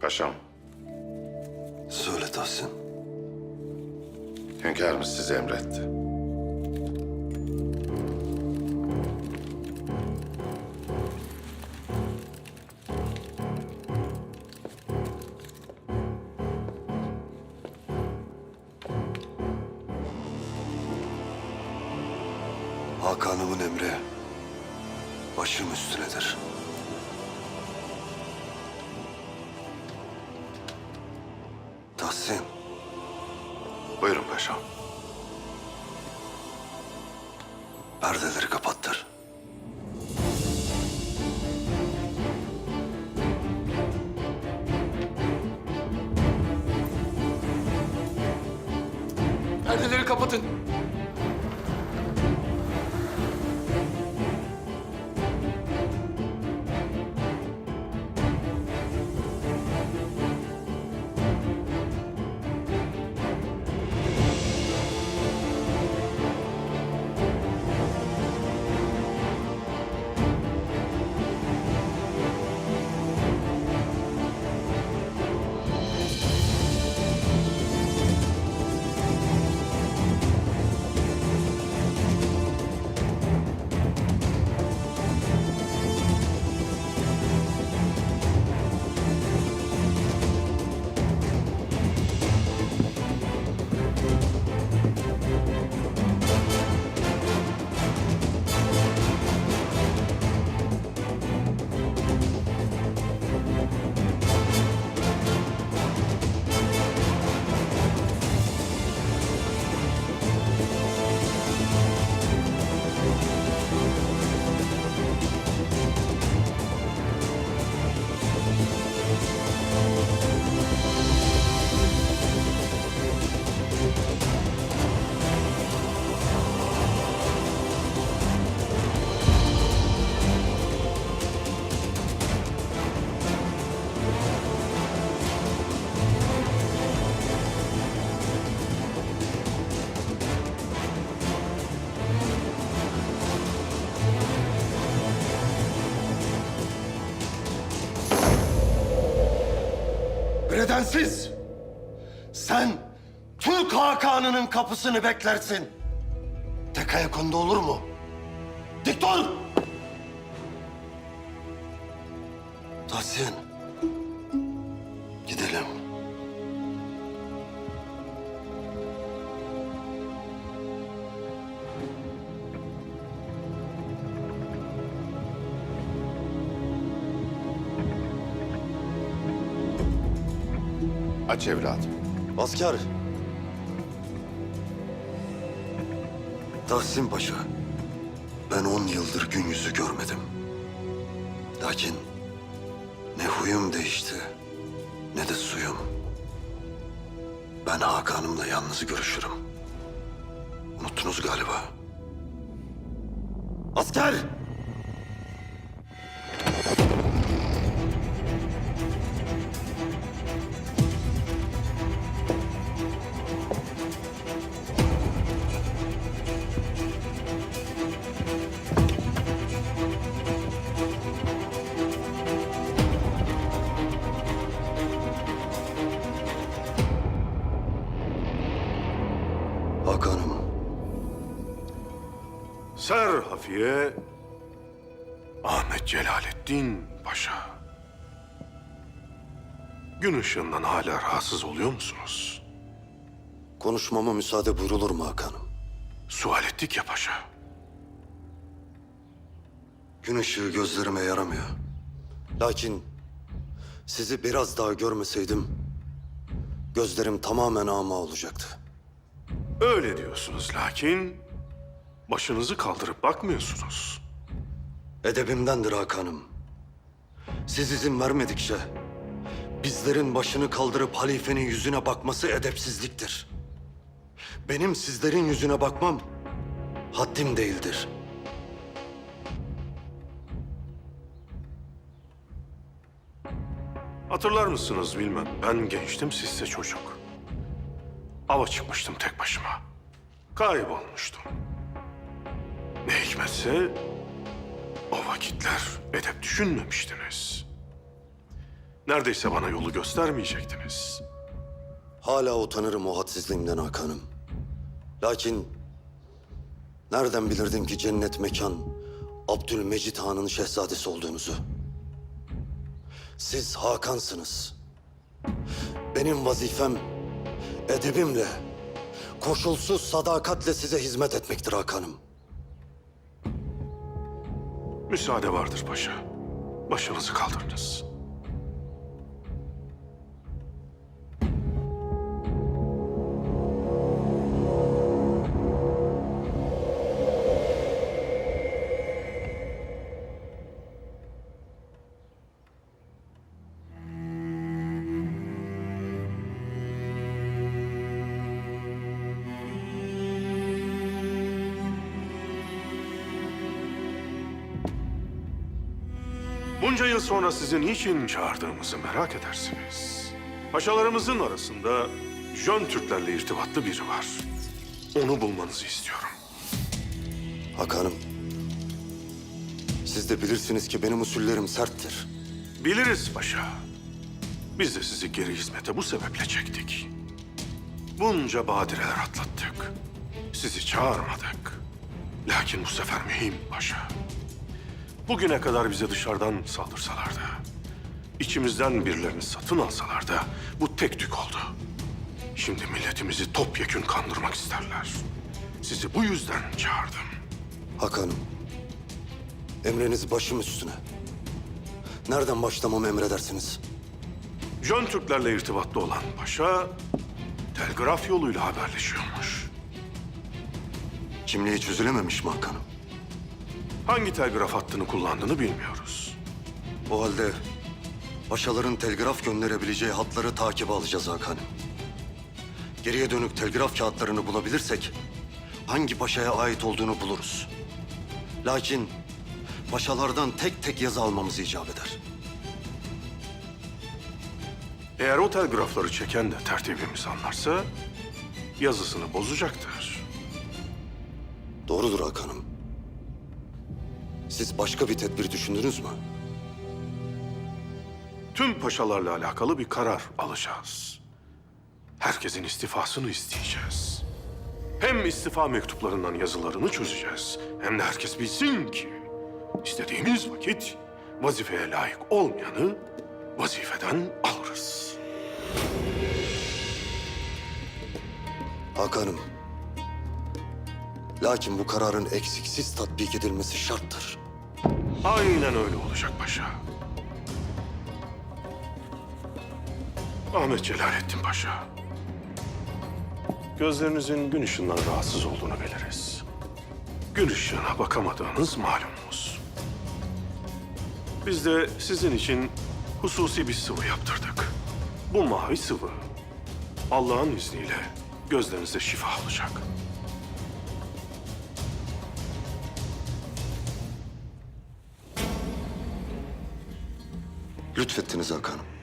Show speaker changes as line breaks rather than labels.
paşam.
Söyle Tahsin.
Hünkârımız sizi emretti.
Hakan'ımın emri başım üstünedir. Perdeleri Bedensiz! Sen Türk Hakan'ının kapısını beklersin. Tek ayak onda olur mu? Dik dur! Tahsin.
Aç evladım.
Asker. Tahsin Paşa. Ben on yıldır gün yüzü görmedim. Lakin ne huyum değişti ne de suyum. Ben Hakan'ımla yalnız görüşürüm. Unuttunuz galiba. Asker!
Ser Hafiye Ahmet Celalettin Paşa. Gün ışığından hala rahatsız oluyor musunuz?
konuşmama müsaade buyrulur mu Hakan'ım?
Sual ettik ya paşa.
Gün ışığı gözlerime yaramıyor. Lakin sizi biraz daha görmeseydim gözlerim tamamen ama olacaktı.
Öyle diyorsunuz lakin başınızı kaldırıp bakmıyorsunuz.
Edebimdendir Hakan'ım. Siz izin vermedikçe bizlerin başını kaldırıp halifenin yüzüne bakması edepsizliktir. Benim sizlerin yüzüne bakmam haddim değildir.
Hatırlar mısınız bilmem. Ben gençtim, sizse çocuk. Ava çıkmıştım tek başıma. Kaybolmuştum. Ne hikmetse o vakitler edep düşünmemiştiniz. Neredeyse bana yolu göstermeyecektiniz.
Hala utanırım o hadsizliğimden Hakan'ım. Lakin nereden bilirdim ki cennet mekan Abdülmecit Han'ın şehzadesi olduğunuzu? Siz Hakan'sınız. Benim vazifem edebimle, koşulsuz sadakatle size hizmet etmektir Hakan'ım.
Müsaade vardır paşa. Başınızı kaldırınız. Bunca yıl sonra sizi niçin çağırdığımızı merak edersiniz. Paşalarımızın arasında Jön Türklerle irtibatlı biri var. Onu bulmanızı istiyorum.
Hakan'ım, siz de bilirsiniz ki benim usullerim serttir.
Biliriz paşa. Biz de sizi geri hizmete bu sebeple çektik. Bunca badireler atlattık. Sizi çağırmadık. Lakin bu sefer mühim paşa. Bugüne kadar bize dışarıdan saldırsalar da, içimizden birilerini satın alsalar da bu tek tük oldu. Şimdi milletimizi topyekün kandırmak isterler. Sizi bu yüzden çağırdım.
Hakan'ım, emriniz başım üstüne. Nereden başlamamı emredersiniz?
Jön Türklerle irtibatlı olan paşa, telgraf yoluyla haberleşiyormuş.
Kimliği çözülememiş mi Hakan'ım?
Hangi telgraf hattını kullandığını bilmiyoruz.
O halde paşaların telgraf gönderebileceği hatları takibe alacağız Hakan'ım. Geriye dönük telgraf kağıtlarını bulabilirsek hangi paşaya ait olduğunu buluruz. Lakin paşalardan tek tek yazı almamız icap eder.
Eğer o telgrafları çeken de tertibimizi anlarsa yazısını bozacaktır.
Doğrudur Hakan'ım. Siz başka bir tedbir düşündünüz mü?
Tüm paşalarla alakalı bir karar alacağız. Herkesin istifasını isteyeceğiz. Hem istifa mektuplarından yazılarını çözeceğiz. Hem de herkes bilsin ki istediğimiz vakit vazifeye layık olmayanı vazifeden alırız.
Hakan'ım. Lakin bu kararın eksiksiz tatbik edilmesi şarttır.
Aynen öyle olacak paşa. Ahmet Celalettin Paşa. Gözlerinizin gün ışığından rahatsız olduğunu biliriz. Gün ışığına bakamadığınız malumumuz. Biz de sizin için hususi bir sıvı yaptırdık. Bu mavi sıvı Allah'ın izniyle gözlerinize şifa olacak.
Lütfettiniz Hakan'ım.